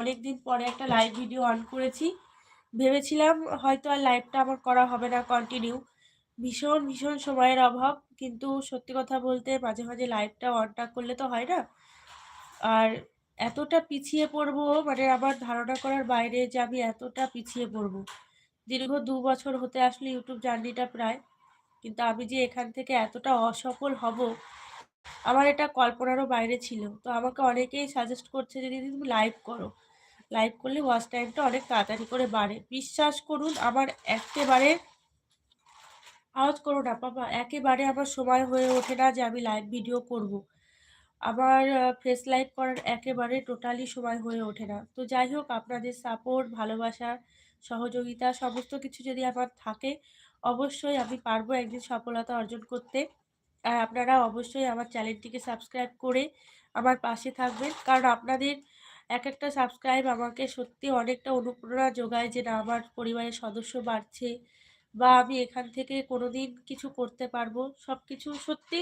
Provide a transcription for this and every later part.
অনেকদিন পরে একটা লাইভ ভিডিও অন করেছি। ভেবেছিলাম হয়তো আর লাইভটা আমার করা হবে না কন্টিনিউ ভীষণ ভীষণ সময়ের অভাব, কিন্তু সত্যি কথা বলতে মাঝে মাঝে লাইভটা অনটা করলে তো হয় না। আর এতটা পিছিয়ে পড়ব মানে আমার ধারণা করার বাইরে যে আমি এতটা পিছিয়ে পড়ব। দীর্ঘ দু বছর হতে আসলে ইউটিউব জার্নিটা প্রায়, কিন্তু আমি যে এখান থেকে এতটা অসফল হব, আমার এটা কল্পনারও বাইরে ছিল। তো আমাকে অনেকেই সাজেস্ট করছে যে, দিদি, তুমি লাইভ করো। লাইভ করলে ওয়াচ টাইমটা অনেক তাড়াতাড়ি করে বাড়ে। বিশ্বাস করুন, আমার একেবারে আওয়াজ করো না, বাবা, একেবারে আমার সময় হয়ে ওঠে না যে আমি লাইভ ভিডিও করব। আমার ফেস লাইভ করার একেবারে টোটালি সময় হয়ে ওঠে না। তো যাই হোক, আপনাদের সাপোর্ট ভালোবাসা, সহযোগিতা, সমস্ত কিছু যদি আমার থাকে, অবশ্যই আমি পারব একদিন সফলতা অর্জন করতে। আর আপনারা অবশ্যই আমার চ্যানেলটিকে সাবস্ক্রাইব করে আমার পাশে থাকবেন। কারণ আপনাদের এক একটা সাবস্ক্রাইব আমাকে সত্যি অনেকটা অনুপ্রেরণা যোগায় যে না, আমার পরিবারের সদস্য বাড়ছে বা আমি এখান থেকে কোনো দিন কিছু করতে পারব। সব কিছু সত্যি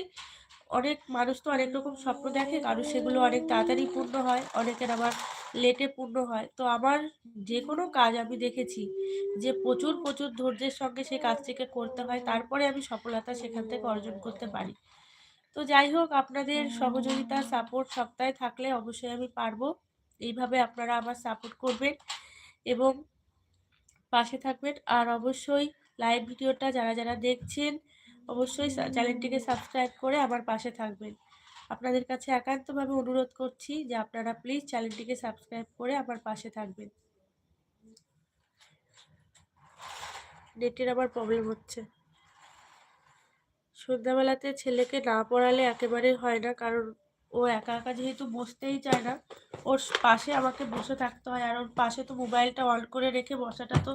অনেক, মানুষ তো অনেক রকম স্বপ্ন দেখে কারও সেগুলো অনেক তাড়াতাড়ি পূর্ণ হয়, অনেকের আবার লেটে পূর্ণ হয়। তো আমার যে কোনো কাজ আমি দেখেছি যে প্রচুর প্রচুর ধৈর্যের সঙ্গে সেই কাজটিকে করতে হয়, তারপরে আমি সফলতা সেখান থেকে অর্জন করতে পারি। তো যাই হোক, আপনাদের সহযোগিতা সাপোর্ট সপ্তাহে থাকলে অবশ্যই আমি পারব। এইভাবে আপনারা আমার সাপোর্ট করবেন এবং পাশে থাকবেন। আর অবশ্যই লাইভ ভিডিওটা যারা যারা দেখছেন, অবশ্যই চ্যানেলটিকে সাবস্ক্রাইব করে আমার পাশে থাকবেন। আপনাদের কাছে একান্তভাবে অনুরোধ করছি যে আপনারা প্লিজ চ্যানেলটিকে সাবস্ক্রাইব করে আমার পাশে থাকবেন। নেটের আবার প্রবলেম হচ্ছে। সন্ধ্যাবেলাতে ছেলেকে না পড়ালে একেবারে হয় না, কারণ ও একা একা যেহেতু বসতেই চায় না ওর পাশে আমাকে বসে থাকতে হয় আর ওর পাশে তো মোবাইলটা অন করে রেখে বসাটা তো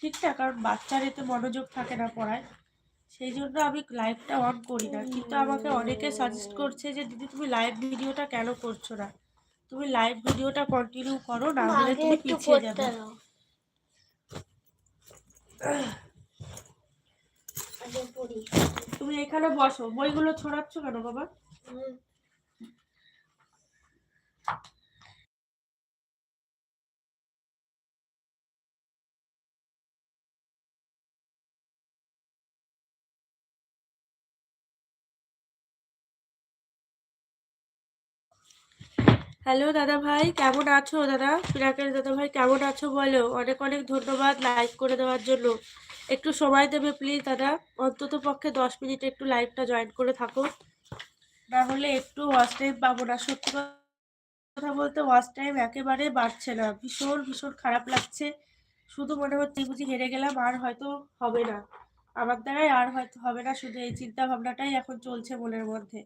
ঠিক না কারণ বাচ্চার এতে মনোযোগ থাকে না পড়ায়। সেই জন্য আমি লাইভটা অন করি না। কিন্তু আমাকে অনেকে সাজেস্ট করছে যে দিদি তুমি লাইভ ভিডিওটা কেন করছ না? তুমি লাইভ ভিডিওটা কন্টিনিউ করো না হলে তুমি পিছিয়ে যাবে। তুমি এখানে বসো। বইগুলো ছড়াচ্ছ কেন বাবা? হ্যালো দাদা ভাই, কেমন আছো দাদা? পিরাকের দাদা ভাই, কেমন আছো বলো? অনেক অনেক ধন্যবাদ লাইক করে দেওয়ার জন্য। একটু সময় দেবে প্লিজ দাদা? অন্তত পক্ষে দশ মিনিট একটু লাইভটা জয়েন করে থাকো। না হলে একটু ওয়াচ টাইম পাবো না। সত্যি কথা বলতে ওয়াচ টাইম একেবারে বাড়ছে না। ভীষণ ভীষণ খারাপ লাগছে। শুধু মনে হচ্ছে বুঝি হেরে গেলাম, আর হয়তো হবে না। আমার দ্বারাই আর হয়তো হবে না। শুধু এই চিন্তা ভাবনাটাই এখন চলছে মনের মধ্যে।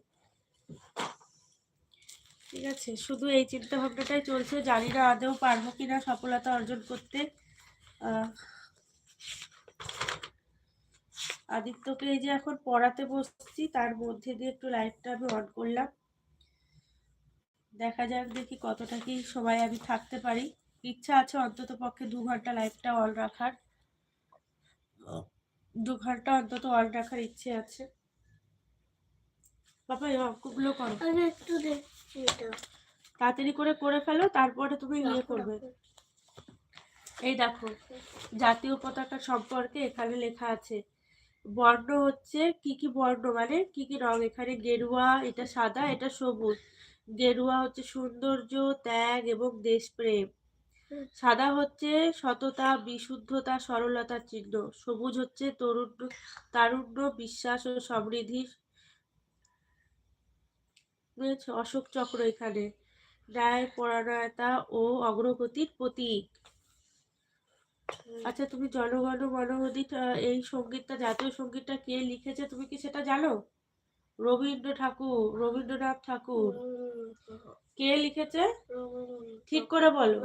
ঠিক আছে, শুধু এই চিন্তা ভাবনাটাই চলছে, জানি না আদেও পারব কিনা সফলতা অর্জন করতে। আদিত্যকে এই যে এখন পড়াতে বসছি, তার মধ্যে দিয়ে একটু লাইটটা আমি অন করলাম। দেখা যাক দেখি কতটা কি সময় আমি থাকতে পারি। ইচ্ছা আছে অন্তত পক্ষে দু ঘণ্টা লাইটটা অন রাখার। দু ঘণ্টা অন্তত অন রাখার ইচ্ছে আছে। বাবা, এই অঙ্কগুলো করো। একটু দেখছি তাড়াতাড়ি করে করে ফেলো তারপরে তুমি ইয়ে করবে। এই দেখো জাতীয় পতাকা সম্পর্কে এখানে লেখা আছে। বর্ণ হচ্ছে কি কি বর্ণ মানে কি কি রং? এখানে গেরুয়া এটা সাদা এটা সবুজ। গেরুয়া হচ্ছে সৌন্দর্য ত্যাগ এবং দেশপ্রেম। সাদা হচ্ছে সততা বিশুদ্ধতা সরলতার চিহ্ন। সবুজ হচ্ছে তরুণ তারুণ্য বিশ্বাস ও সমৃদ্ধি রয়েছে অশোক চক্র এখানে। ন্যায় পরায়ণতা ও অগ্রগতির প্রতীক। আচ্ছা তুমি জনগণ মনোহদিত এই সঙ্গীতটা জাতীয় সঙ্গীতটা কে লিখেছে তুমি কি সেটা জানো? রবীন্দ্র ঠাকুর রবীন্দ্রনাথ ঠাকুর। কে লিখেছে? ঠিক করে বলো।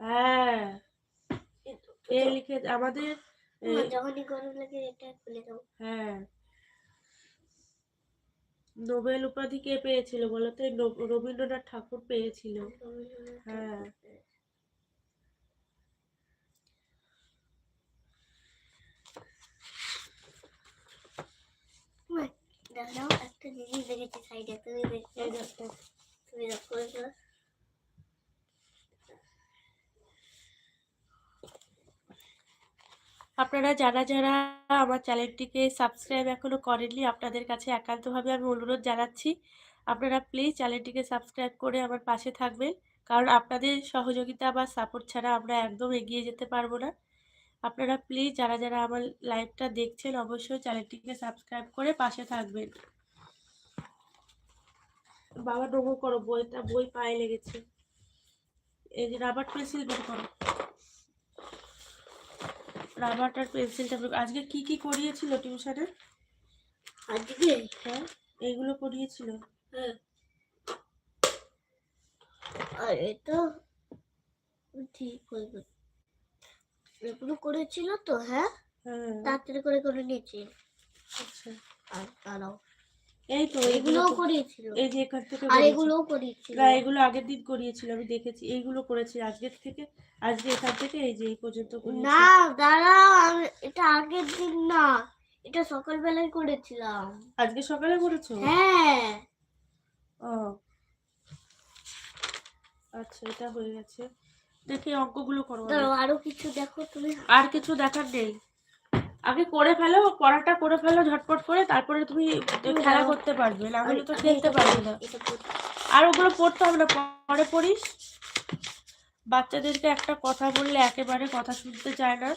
হ্যাঁ। কে লিখে আমাদের হ্যাঁ। নোবেল উপাধি কে পেয়েছিল বলতো? রবীন্দ্রনাথ ঠাকুর পেয়েছিল। হ্যাঁ দাঁড়াও একটা জিনিস দেখেছি সাইডে তুমি দেখতে তুমি দেখো। আপনারা যারা যারা আমার চ্যানেলটিকে সাবস্ক্রাইব এখনও করেননি, আপনাদের কাছে একান্তভাবে আমি অনুরোধ জানাচ্ছি, আপনারা প্লিজ চ্যানেলটিকে সাবস্ক্রাইব করে আমার পাশে থাকবেন। কারণ আপনাদের সহযোগিতা বা সাপোর্ট ছাড়া আমরা একদম এগিয়ে যেতে পারব না। আপনারা প্লিজ যারা যারা আমার লাইভটা দেখছেন, অবশ্যই চ্যানেলটিকে সাবস্ক্রাইব করে পাশে থাকবেন। বাবা নমো করো, বইটা, বই পায়ে লেগেছে। এই যে রাবার পেন্সিল বের করো। রাবারটার পেন্সিলটা আজকে কি কি করিয়েছিল টিউশনে আজকে হ্যাঁ এইগুলো করিয়েছিল হ্যাঁ। আর এটা ঠিক করবে এগুলো করেছিল তো হ্যাঁ? হ্যাঁ। তাড়াতাড়ি করে করে নিয়েছি। আচ্ছা। আর দাঁড়াও। এই তো এগুলো এগুলোও করিয়েছিল। এই যে এখান থেকে আর এগুলোও করিয়েছিল। না এগুলো আগের দিন করিয়েছিল আমি দেখেছি। এইগুলো করেছি আজকের থেকে আজকে এখান থেকে এই যে এই পর্যন্ত না দাঁড়াও এটা আগের দিন না এটা সকালবেলায় করেছিলাম। আজকে সকালে করেছ? হ্যাঁ। ও। আচ্ছা এটা হয়ে গেছে। দেখি অঙ্কগুলো করো। আরও কিছু দেখো তুমি। আর কিছু দেখার নেই? আগে করে ফেলো পড়াটা করে ফেলো ঝটপট করে তারপরে তুমি খেলা করতে পারবে না হলে তো খেলতে পারবে না। আর ওগুলো পড়তে হবে না পরে পড়িস। বাচ্চাদেরকে একটা কথা বললে একেবারে কথা শুনতে চায় না।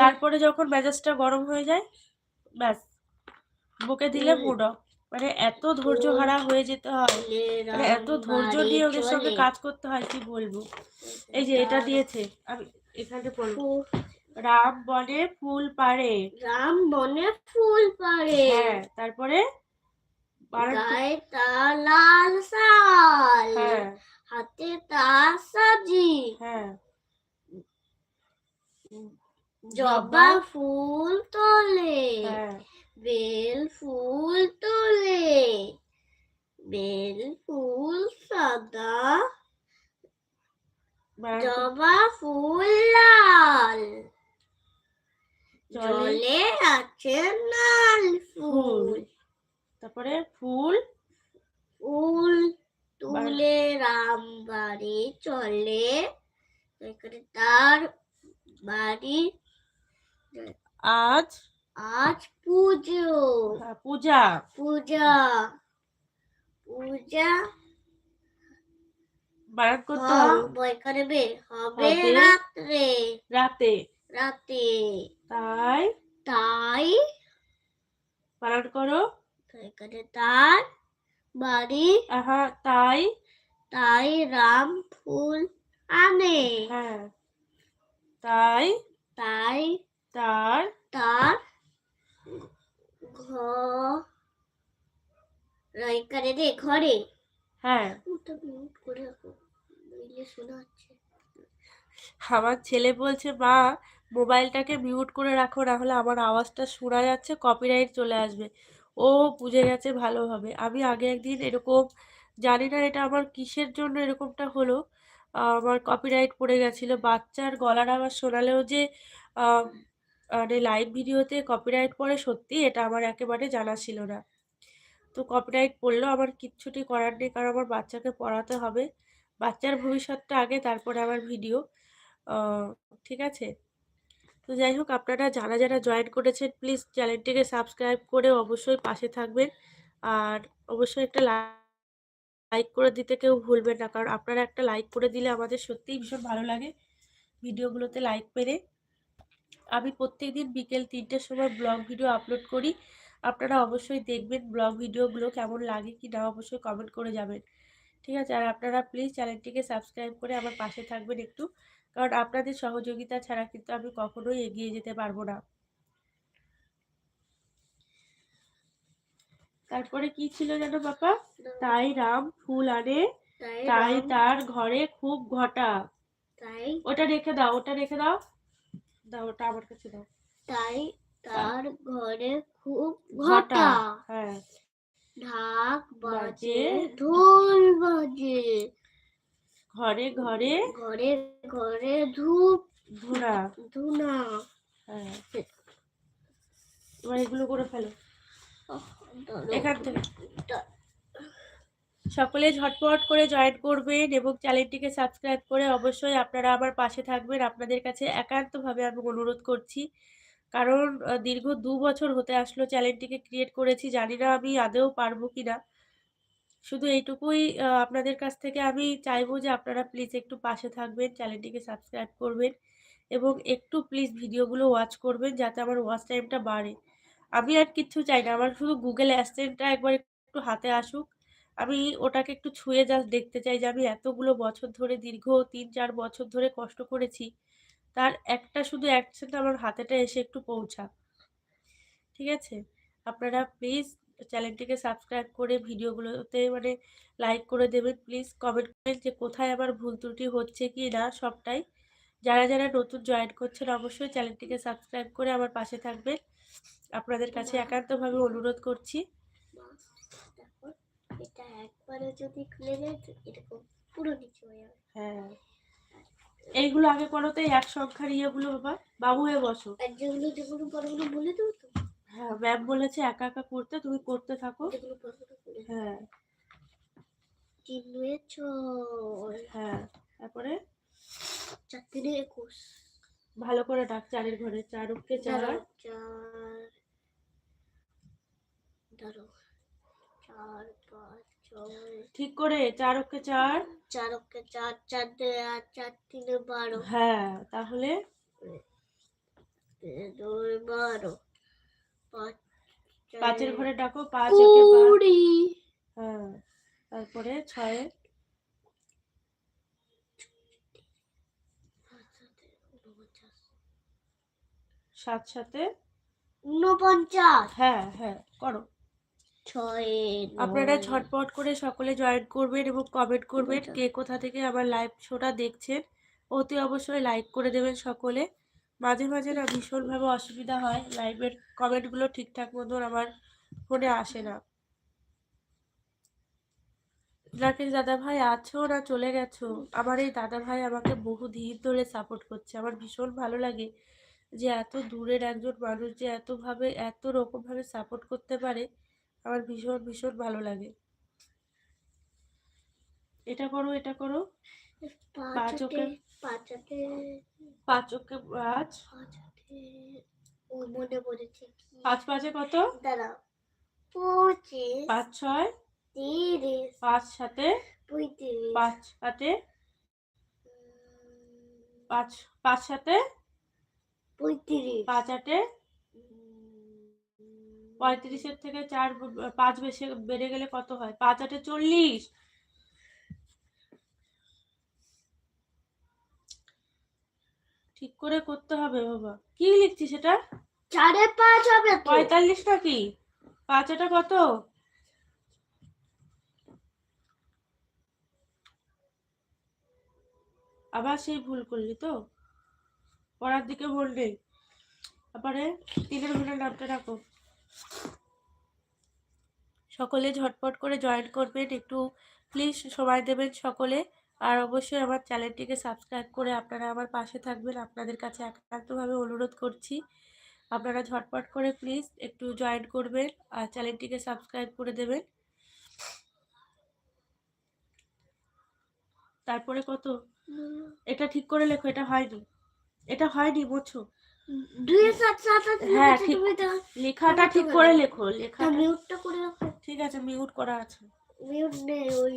তারপরে যখন মেজাজটা গরম হয়ে যায় ব্যাস। বুকে দিলে। মুড মানে এত ধৈর্য হারা হয়ে যেতে হয়। মানে এত ধৈর্য নিয়ে ওদের সঙ্গে কাজ করতে হয় কি বলব? এই যে এটা দিয়েছে। আমি এখানে পড়ব। রাম বনে ফুল পারে রাম বনে ফুল পারে হ্যাঁ তারপরে গায়ে তা লাল শাল হ্যাঁ। হাতে তা সাজি। হ্যাঁ। জবা ফুল তোলে। হ্যাঁ বেল ফুল তোলে বেল ফুল সাদা বানান- জবা ফুল লাল জলে জলে আছে লাল ফুল ফুল তারপরে ফুল ফুল তুলে রাম বাড়ি চলে এখানে তার বাড়ি আজ আজ পুজো হ্যাঁ, পূজা পূজা পূজা বানান করতে হবে বইখানে বের হবে হবে। রাত্রে রাতে রাতে তাই তাই বানান করো এখানে তার বাড়ি আহা তাই? তাই রাম ফুল আনে। হ্যাঁ। তাই? তাই তার তার ঘর রে ঘরে। হ্যাঁ। আমার ছেলে বলছে মা মোবাইলটাকে মিউট করে রাখো না হলে আমার আওয়াজটা শোনা যাচ্ছে কপিরাইট চলে আসবে। ও বুঝে গেছে ভালোভাবে। আমি আগে একদিন এরকম, জানি না এটা আমার কিসের জন্য এরকমটা হলো, আমার কপিরাইট পড়ে গেছিল। বাচ্চার গলার আওয়াজ শোনালেও যে মানে লাইভ ভিডিওতে কপিরাইট পড়ে সত্যি এটা আমার একেবারে জানা ছিল না। তো কপিরাইট পড়লেও আমার কিচ্ছুটি করার নেই, কারণ আমার বাচ্চাকে পড়াতে হবে। বাচ্চার ভবিষ্যৎটা আগে, তারপরে আমার ভিডিও ঠিক আছে? তো যাই হোক, আপনারা যারা যারা জয়েন করেছেন প্লিজ চ্যানেলটিকে সাবস্ক্রাইব করে অবশ্যই পাশে থাকবেন। আর অবশ্যই একটা লাইক করে দিতে কেউ ভুলবেন না, কারণ আপনারা একটা লাইক করে দিলে আমাদের সত্যিই ভীষণ ভালো লাগে ভিডিওগুলোতে লাইক পেলে। আমি প্রত্যেক দিন বিকেল তিনটের সময় ব্লগ ভিডিও আপলোড করি। আপনারা অবশ্যই দেখবেন ব্লগ ভিডিওগুলো কেমন লাগে কি না, অবশ্যই কমেন্ট করে যাবেন। ঠিক আছে? আর আপনারা প্লিজ চ্যানেলটিকে সাবস্ক্রাইব করে আমার পাশে থাকবেন একটু। কারণ আপনাদের সহযোগিতা ছাড়া কিন্তু আমি কখনোই এগিয়ে যেতে পারব না। তারপরে কি ছিল জানো বাবা? তাই রাম ফুল আনে তাই তার ঘরে খুব ঘটা। তাই ওটা রেখে দাও ওটা রেখে দাও। দাও ওটা আমার কাছে দাও। তাই তার ঘরে খুব ঘটা হ্যাঁ। ঢাক বাজে, ঢোল বাজে। ঘরে ঘরে ঘরে ঘরে ধূপ ধুনা। ধুনা। হ্যাঁ। এবার এগুলো করে ফেলো। এখান থেকে। সকলে ঝটপট করে জয়েন করবেন এবং চ্যানেলটিকে সাবস্ক্রাইব করে অবশ্যই আপনারা আমার পাশে থাকবেন। আপনাদের কাছে একান্তভাবে আমি অনুরোধ করছি। কারণ দীর্ঘ দু বছর হতে আসলো চ্যানেলটিকে ক্রিয়েট করেছি। জানি না আমি আদৌ পারব কিনা। শুধু এইটুকুই আপনাদের কাছ থেকে আমি চাইব যে আপনারা প্লিজ একটু পাশে থাকবেন, চ্যানেলটিকে সাবস্ক্রাইব করবেন এবং একটু প্লিজ ভিডিওগুলো ওয়াচ করবেন যাতে আমার ওয়াচ টাইমটা বাড়ে। আমি আর কিচ্ছু চাই না। আমার শুধু গুগল Adsense টা একবার একটু হাতে আসুক। আমি ওটাকে একটু ছুঁয়ে জাস্ট দেখতে চাই যে আমি এতগুলো বছর ধরে দীর্ঘ ৩-৪ বছর ধরে কষ্ট করেছি। তার একটা শুধু অ্যাকসেন্ট আমার হাতেটা এসে একটু পৌঁছাক। ঠিক আছে? আপনারা প্লিজ চ্যানেলটিকে সাবস্ক্রাইব করে ভিডিওগুলোতে মানে লাইক করে দেবেন প্লিজ। কমেন্ট করবেন যে কোথায় আমার ভুল ত্রুটি হচ্ছে কি না সবটাই। যারা, যারা নতুন জয়েন করছেন অবশ্যই চ্যানেলটিকে সাবস্ক্রাইব করে আমার পাশে থাকবেন। আপনাদের কাছে একান্তভাবে অনুরোধ করছি। এটা একবারে যদি খুলে যায় এরকম পুরো নিচে হয়ে যাবে হ্যাঁ। এইগুলো আগে করো তো এক সংখ্যার ইয়েগুলো বাবা। বাবু হয়ে বসো। আর যেগুলো যেগুলো বড়গুলো বলে দেবো তো হ্যাঁ, ম্যাম বলেছে একা, একা করতে তুমি করতে থাকো। হ্যাঁ, তিন ছয় হ্যাঁ। তারপরে চার তিনে একুশ ভালো করে ডাক চারের ঘরে। চার উঠকে চার। চার দাঁড়াও চার পাঁচ ছয় ঠিক করে চার অক্ষে চার। চার অক্ষে চার চার দুয়ে আট চার তিনে বারো হ্যাঁ, তাহলে দুই বারো পাঁচের ঘরে ডাকো পাঁচ কুড়ি। হ্যাঁ, তারপরে ছয়ে সাত সাথে? হ্যাঁ, হ্যাঁ, করো। ছয় আপনারা ঝটপট করে সকলে জয়েন করবেন এবং কমেন্ট করবেন কে কোথা থেকে আমার লাইভ শোটা দেখছেন। অতি অবশ্যই লাইক করে দেবেন সকলে। মাঝে মাঝে না ভীষণভাবে অসুবিধা হয়। লাইভের কমেন্টগুলো ঠিকঠাক মতন আমার ফোনে আসে না। রাকেশ দাদা ভাই আছো না চলে গেছো? আমার এই দাদা ভাই আমাকে বহু দিন ধরে সাপোর্ট করছে। আমার ভীষণ ভালো লাগে যে এত দূরের একজন মানুষ যে এতভাবে, এত রকমভাবে সাপোর্ট করতে পারে। আমার ভীষণ ভীষণ ভালো লাগে। এটা করো এটা করো। পাঁচ। মনে পড়েছে পাঁচ পাঁচে কত? দাঁড়াও। পঁচিশ পাঁচ ছয় তিরিশ পাঁচ সাথে পঁয়ত্রিশ। পাঁচ সাথে পাঁচ পাঁচ সাথে পঁয়ত্রিশ। পাঁচ আটে পঁয়ত্রিশের থেকে চার পাঁচ বেশি বেড়ে গেলে কত হয়? পাঁচ আটে চল্লিশ। ঠিক করে করতে হবে বাবা। কি লিখছিস এটা চারে পাঁচ হবে তো। পঁয়তাল্লিশ নাকি পাঁচ আটা কত? আবার সেই ভুল করলি তো। পড়ার দিকে মন নেই। তারপরে তিনের ঘরের নামটা রাখো। সকলে ঝটপট করে জয়েন করবেন। একটু প্লিজ সময় দেবেন সকলে। আর অবশ্যই আমার চ্যানেলটিকে সাবস্ক্রাইব করে আপনারা আমার পাশে থাকবেন। আপনাদের কাছে একান্তভাবে অনুরোধ করছি। আপনারা ঝটপট করে প্লিজ একটু জয়েন করবেন আর চ্যানেলটিকে সাবস্ক্রাইব করে দেবেন। তারপরে কত? এটা ঠিক করে লেখো এটা হয়নি। এটা হয়নি আট হ্যাঁ, ঠিক। লেখাটা ঠিক করে। লেখো লেখা মিউটটা করে রাখো। ঠিক আছে মিউট করা আছে। মিউট নেই ওই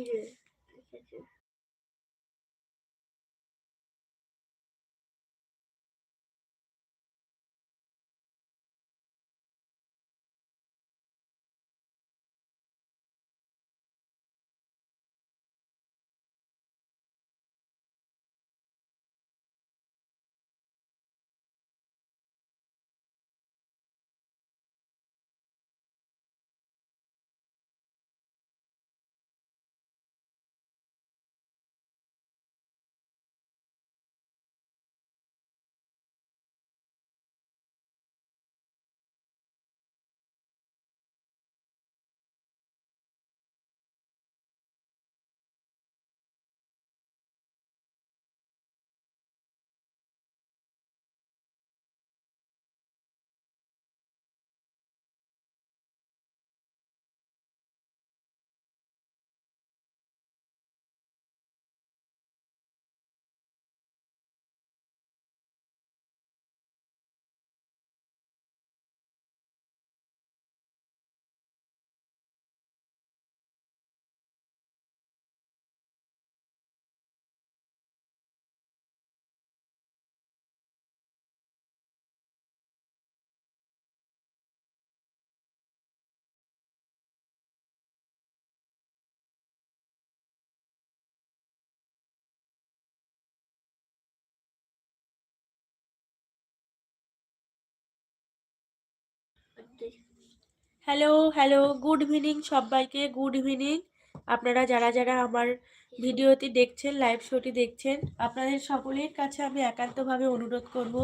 হ্যালো হ্যালো গুড ইভিনিং সবাইকে গুড ইভিনিং আপনারা যারা যারা আমার ভিডিওটি দেখছেন লাইভ শোটি দেখছেন, আপনাদের সকলের কাছে আমি একান্তভাবে অনুরোধ করব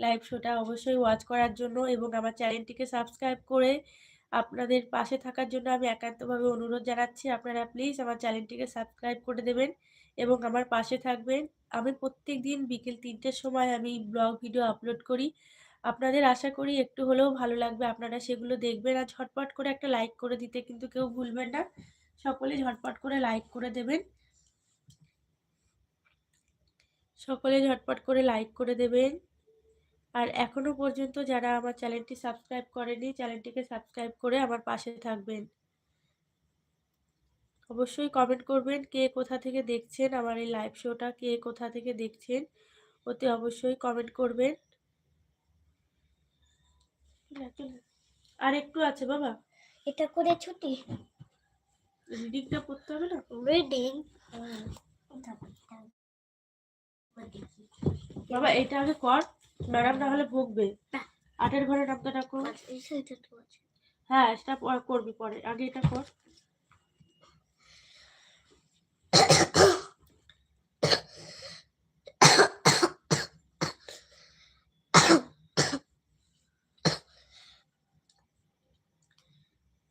লাইভ শোটা অবশ্যই ওয়াচ করার জন্য এবং আমার চ্যানেলটিকে সাবস্ক্রাইব করে আপনাদের পাশে থাকার জন্য আমি একান্তভাবে অনুরোধ জানাচ্ছি। আপনারা প্লিজ আমার চ্যানেলটিকে সাবস্ক্রাইব করে দেবেন এবং আমার পাশে থাকবেন। আমি প্রত্যেক দিন বিকেল তিনটের সময় আমি ব্লগ ভিডিও আপলোড করি। আপনাদের আশা করি একটু হলেও ভালো লাগবে। আপনারা সেগুলো দেখবেন আর ঝটপট করে একটা লাইক করে দিতে কিন্তু কেউ ভুলবেন না। সকলে ঝটপট করে লাইক করে দেবেন। সকলে ঝটপট করে লাইক করে দেবেন। আর এখনও পর্যন্ত যারা আমার চ্যানেলটি সাবস্ক্রাইব করেনি চ্যানেলটিকে সাবস্ক্রাইব করে আমার পাশে থাকবেন। অবশ্যই কমেন্ট করবেন কে কোথা থেকে দেখছেন আমার এই লাইভ শোটা কে কোথা থেকে দেখছেন ওতে অবশ্যই কমেন্ট করবেন। আর একটু আছে বাবা। এটা করে ছুটি। রিডিংটা পড়তে হবে না? রিডিং। বাবা এটা আগে কর। ম্যাডাম না হলে ভুগবে। আটের ঘরে নামতে ডাকো। হ্যাঁ সেটা করবি পরে। আগে এটা কর।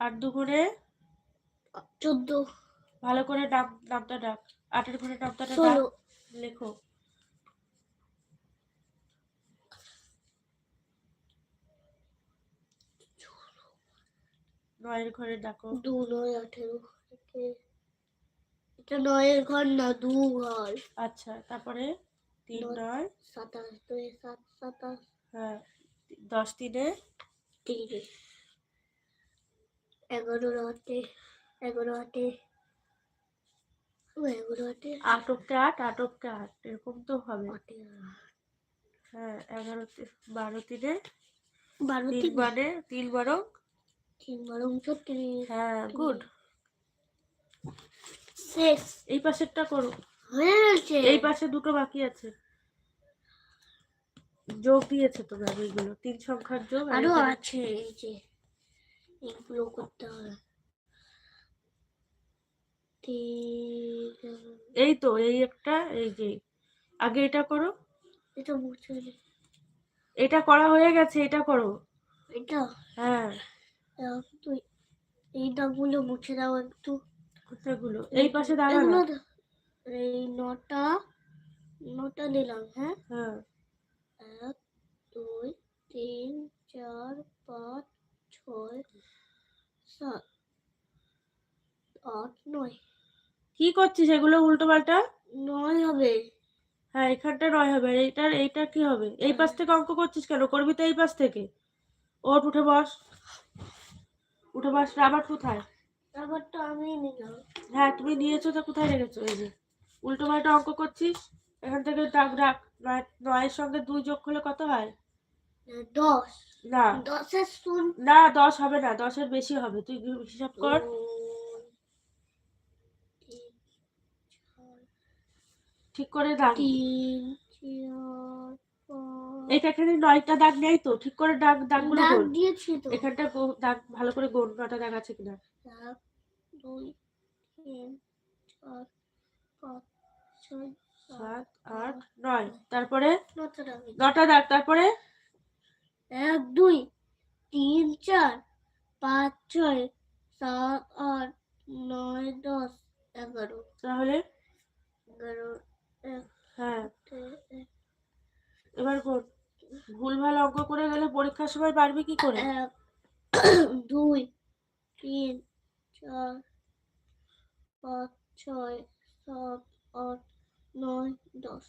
আট দুগুণে চোদ্দ। ভালো করে নাম নামটা ডাক। আটের ঘরে নামটা ডাক। লেখো। নয়ের ঘরে ডাকো। দু নয় আঠেরো এটা নয়ের ঘর না দু ঘর। আচ্ছা তারপরে তিন নয়। সাতাশ দুই সাত সাতাশ। হ্যাঁ দশ তিনে। তিন এগারো আটে এগারো এগারো আটে আটকটা আট আটকটা আট এরকম তো হবে। হ্যাঁ এগারো বারো তিনে বারো তিন তিন মানে তিন বারো। তিন বারো হ্যাঁ গুড। শেষ। এই পাশেরটা করো। হয়ে গেছে। এই পাশে দুটো বাকি আছে। যোগ দিয়েছে তো ম্যাম এইগুলো তিন সংখ্যার যোগ আরও আছে এই যে। এগুলো করতে হবে এই তো এই একটা এই যে আগে এটা করো। এটা মুছে। এটা করা হয়ে গেছে এটা করো। এটা? হ্যাঁ। একটু এই দাগগুলো মুছে দাও একটু। কোথাগুলো এই পাশে দাঁড়ানো এই নটা নটা দিলাম হ্যাঁ? হ্যাঁ। এক দুই তিন চার পাঁচ ছয় নয় কি করছিস? এগুলো উল্টো পাল্টা? নয় হবে। হ্যাঁ এখানটা নয় হবে। আর এইটার এইটা কি হবে? এই পাশ থেকে অঙ্ক করছিস কেন? করবি তো এই পাশ থেকে। ওট উঠে বস। উঠে বস। রাবার কোথায়? ব্যাপারটা আমি নিলাম। হ্যাঁ তুমি নিয়েছো তো কোথায় রেখেছো? এই যে উল্টো পাল্টা অঙ্ক করছিস? এখান থেকে ডাক ডাক। নয় নয়ের সঙ্গে দুই যোগ করলে কত হয়? দশ। না। দশের শুন না দশ হবে না দশের বেশি হবে তুই হিসাব কর। ঠিক করে দাগ এইটা এখানে নয়টা দাগ নেই তো ঠিক করে দাগ দাগগুলো দাগ গোল। দিয়েছি তো। এখানটা দাগ ভালো করে গোল নটা দাগ আছে কিনা। এক দুই তিন চার পাঁচ ছয় সাত সাত আট নয়। তারপরে? নটা দাগ তারপরে? এক দুই তিন চার পাঁচ ছয় সাত আট নয় দশ এগারো। তাহলে এগারো এক হ্যাঁ। এবার কোন? ভুল ভালো অঙ্ক করে গেলে পরীক্ষার সময় পারবে কি করে? এক দুই তিন চার পাঁচ ছয় সাত আট নয় দশ।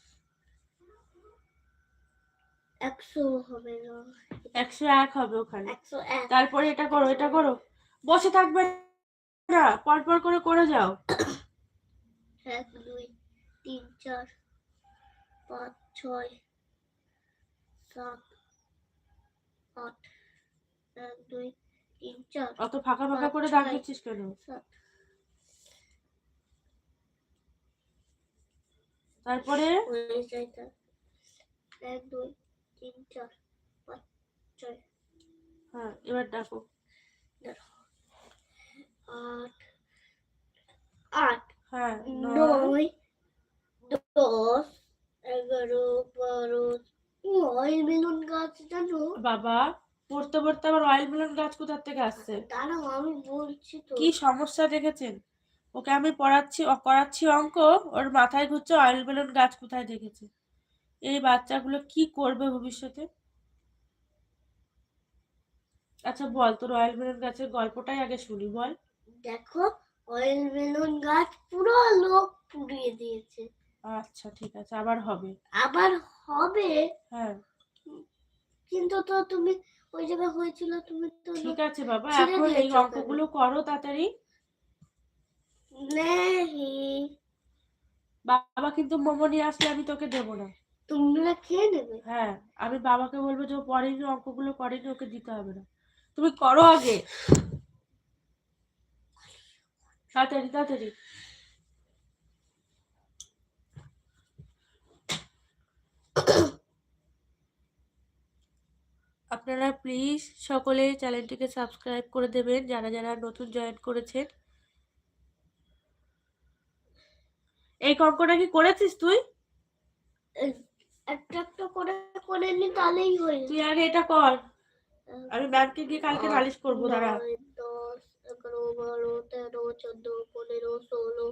একশো হবে না। একশো এক হবে ওখানে। একশো এক। তারপরে এটা করো এটা করো। বসে থাকবে না পর পর করে করে যাও। এক দুই তিন চার পাঁচ ছয় সাত আট এক দুই তিন চার অত ফাঁকা ফাঁকা করে দাগ। দিচ্ছিস কেন? তারপরে? এক দুই হ্যাঁ এবার ডাকো আট আট হ্যাঁ নয় দশ এগারো বারো অয়েল বেলুন গাছ জানো? বাবা পড়তে পড়তে আবার অয়েল মেলন গাছ কোথার থেকে আসছে? দাঁড়াও আমি বলছি তো। কি সমস্যা দেখেছেন? ওকে আমি পড়াচ্ছি করাচ্ছি অঙ্ক ওর মাথায় ঘুরছে অয়েল বেলুন গাছ কোথায় দেখেছে? এই বাচ্চাগুলো কি করবে ভবিষ্যতে? আচ্ছা বল তোর অয়েল বেলুন গাছের গল্পটাই আগে শুনি বল। দেখো অয়েল বেলুন গাছ পুরো লোক পুড়িয়ে দিয়েছে। আচ্ছা ঠিক আছে আবার হবে। আবার হবে? হ্যাঁ। কিন্তু তো তুমি ওই জায়গায় হয়েছিল তুমি তো ঠিক আছে বাবা এখন এই অঙ্কগুলো করো তাড়াতাড়ি। নেই। বাবা কিন্তু মোমো নিয়ে আসলে আমি তোকে দেবো না। তোমরা খেয়ে নেবে। হ্যাঁ আমি বাবাকে বলব যে ও পড়েনি অঙ্কগুলো করেনি ওকে দিতে হবে না। তুমি করো আগে। তাড়াতাড়ি তাড়াতাড়ি। আপনারা প্লিজ সকলে চ্যানেলটিকে সাবস্ক্রাইব করে দেবেন যারা যারা নতুন জয়েন করেছেন। এই অঙ্কটা কি করেছিস তুই? একটা একটা করে করে নি তাহলেই হয়ে তুই আগে এটা কর। আমি ব্যাংকে গিয়ে কালকে নালিশ করব দাঁড়া। দশ এগারো বারো তেরো চোদ্দ পনেরো ষোলো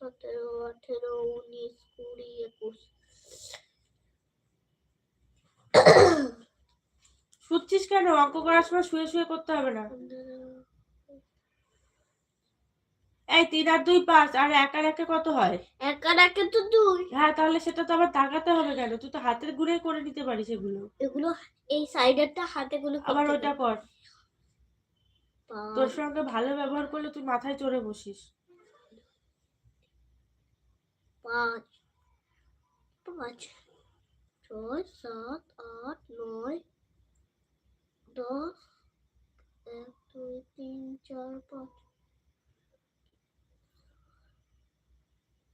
সতেরো আঠেরো উনিশ কুড়ি একুশ। শুচ্ছিস কেন? অঙ্ক করার সময় শুয়ে শুয়ে করতে হবে না পনেরো এই তিন আর দুই পাঁচ আর এক আর একে কত হয়? এক আর একে তো দুই। হ্যাঁ তাহলে সেটা তো আবার দাগাতে হবে কেন? তুই তো হাতের গুড়ে করে নিতে পারিস এগুলো। এগুলো এই সাইডেরটা হাতে গুলো আবার ওটা কর। তোর সঙ্গে ভালো ব্যবহার করলে তুই মাথায় চড়ে বসিস। পাঁচ। পাঁচ ছয় সাত আট নয় দশ এক দুই তিন চার পাঁচ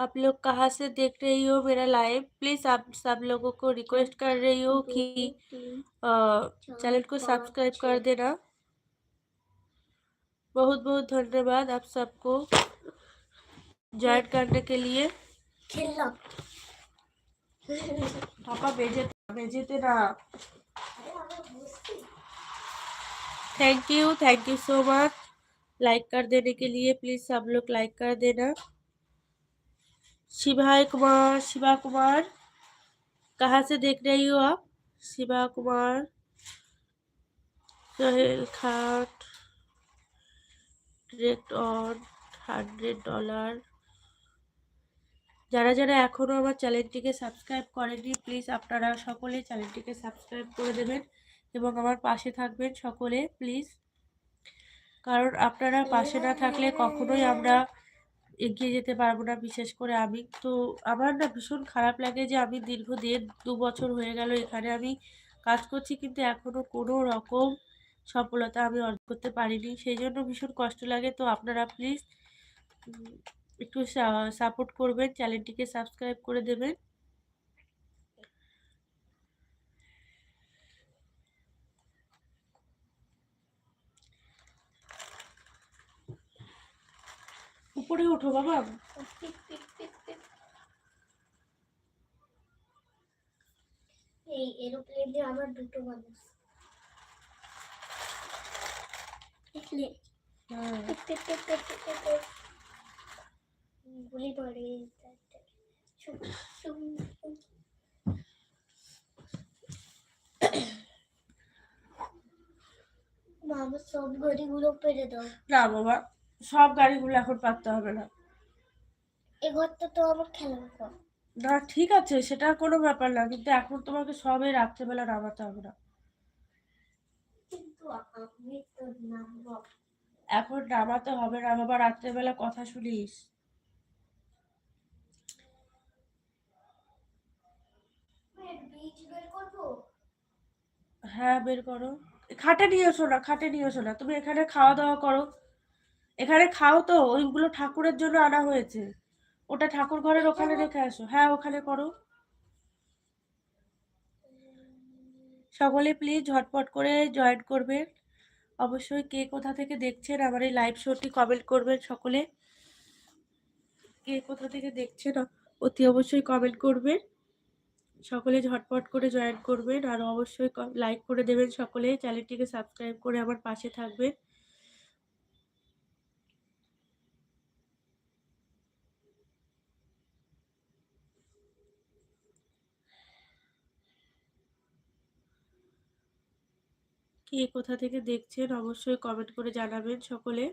आप लोग कहाँ से देख रही हो मेरा लाइव प्लीज़ आप सब लोगों को रिक्वेस्ट कर रही हो कि चैनल को सब्सक्राइब कर देना। बहुत बहुत धन्यवाद आप सबको ज्वाइन करने के लिए। पापा भेजे भेजे थे ना। Thank you thank you so much like कर देने के लिए प्लीज़ सब लोग लाइक कर देना। शिवाय कुमार शिवा कुमार कहाँ से देख रही हो आप शिवा कुमार सोहेल खाट ডিরেক্ট অন হান্ড্রেড ডলার যারা যারা এখনও আমার চ্যানেলটিকে সাবস্ক্রাইব করেনি প্লিজ আপনারা সকলে চ্যানেলটিকে সাবস্ক্রাইব করে দেবেন এবং আমার পাশে থাকবেন সকলে প্লিজ কারণ আপনারা পাশে না থাকলে কখনোই আমরা এগিয়ে যেতে পারব না, বিশেষ করে আমি। তো আমার না ভীষণ খারাপ লাগে যে আমি দীর্ঘ দেড় দু বছর হয়ে গেল এখানে আমি কাজ করছি, কিন্তু এখনও কোনো রকম সফলতা আমি অর্জন করতে পারিনি। সেই জন্য ভীষণ কষ্ট লাগে। তো আপনারা প্লিজ একটু সাপোর্ট করবেন চ্যানেলটিকে সাবস্ক্রাইব করে দেবেন। উপরে ওঠো বাবা। এই এরোপ্লেনে আমার দুটো মানুষ। দেখলে হ্যাঁ। গুলি পড়ে ছুম, ছুম, ছুম। মা, আমার সব ঘড়িগুলো পেরে দাও। না বাবা। সব গাড়িগুলো এখন পাততে হবে না। এ ঘরটা তো আমার খেলার ঘর না ঠিক আছে সেটা কোনো ব্যাপার না কিন্তু এখন তোমাকে সবে রাত্রেবেলা নামাতে হবে না। এখন নামাতে হবে না বাবা রাত্রেবেলা কথা শুনিস। হ্যাঁ বের করো। খাটে নিয়ে এসো না খাটে নিয়ে এসো না তুমি এখানে খাওয়া দাওয়া করো। এখানে খাও তো ওইগুলো ঠাকুরের জন্য আনা হয়েছে। ওটা ঠাকুর ঘরের ওখানে রেখে আসো। হ্যাঁ ওখানে করো। সকলে প্লিজ ঝটপট করে জয়েন করবেন। অবশ্যই কে কোথা থেকে দেখছেন আমার এই লাইভ শোটি কমেন্ট করবেন সকলে। কে কোথা থেকে দেখছেন অতি অবশ্যই কমেন্ট করবেন। সকলে ঝটপট করে জয়েন করবেন। আর অবশ্যই লাইক করে দেবেন সকলে। চ্যানেলটিকে সাবস্ক্রাইব করে আমার পাশে থাকবেন। কে কোথা থেকে দেখছেন অবশ্যই কমেন্ট করে জানাবেন সকলে।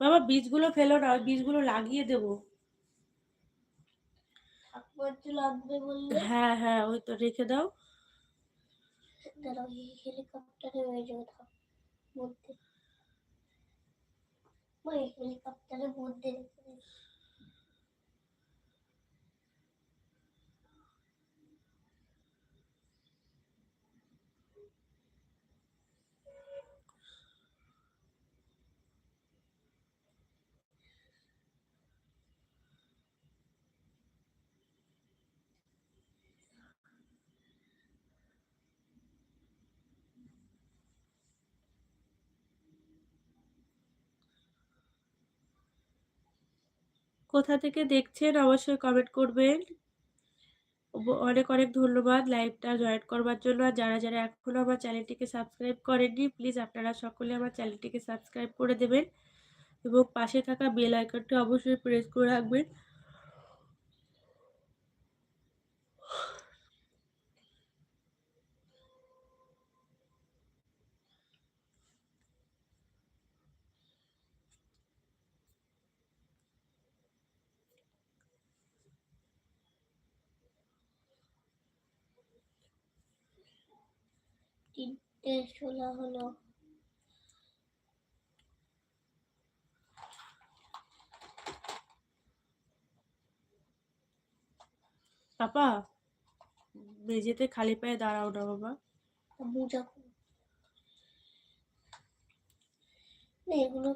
বাবা বীজগুলো ফেলো না ওই বীজগুলো লাগিয়ে দেবো। হ্যাঁ হ্যাঁ ওই তো রেখে দাও। হেলিকপ্টারে হয়ে যাবে মধ্যে। হেলিকপ্টারের মধ্যে রেখে কোথা থেকে দেখছেন অবশ্যই কমেন্ট করবেন। অনেক অনেক ধন্যবাদ লাইভটা জয়েন করবার জন্য। আর যারা যারা এখনও আমার চ্যানেলটিকে সাবস্ক্রাইব করেননি প্লিজ আপনারা সকলে আমার চ্যানেলটিকে সাবস্ক্রাইব করে দেবেন এবং পাশে থাকা বেল আইকনটি অবশ্যই প্রেস করে রাখবেন। তিনটে ষোলো হলো। পাপা মেঝেতে খালি পায়ে দাঁড়াও না বাবা। না এগুলো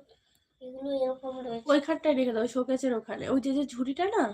এগুলো এরকম রয়েছে। ওইখানটায় রেখে দাও শোকেসের ওখানে। ওই যে যে ঝুড়িটা না?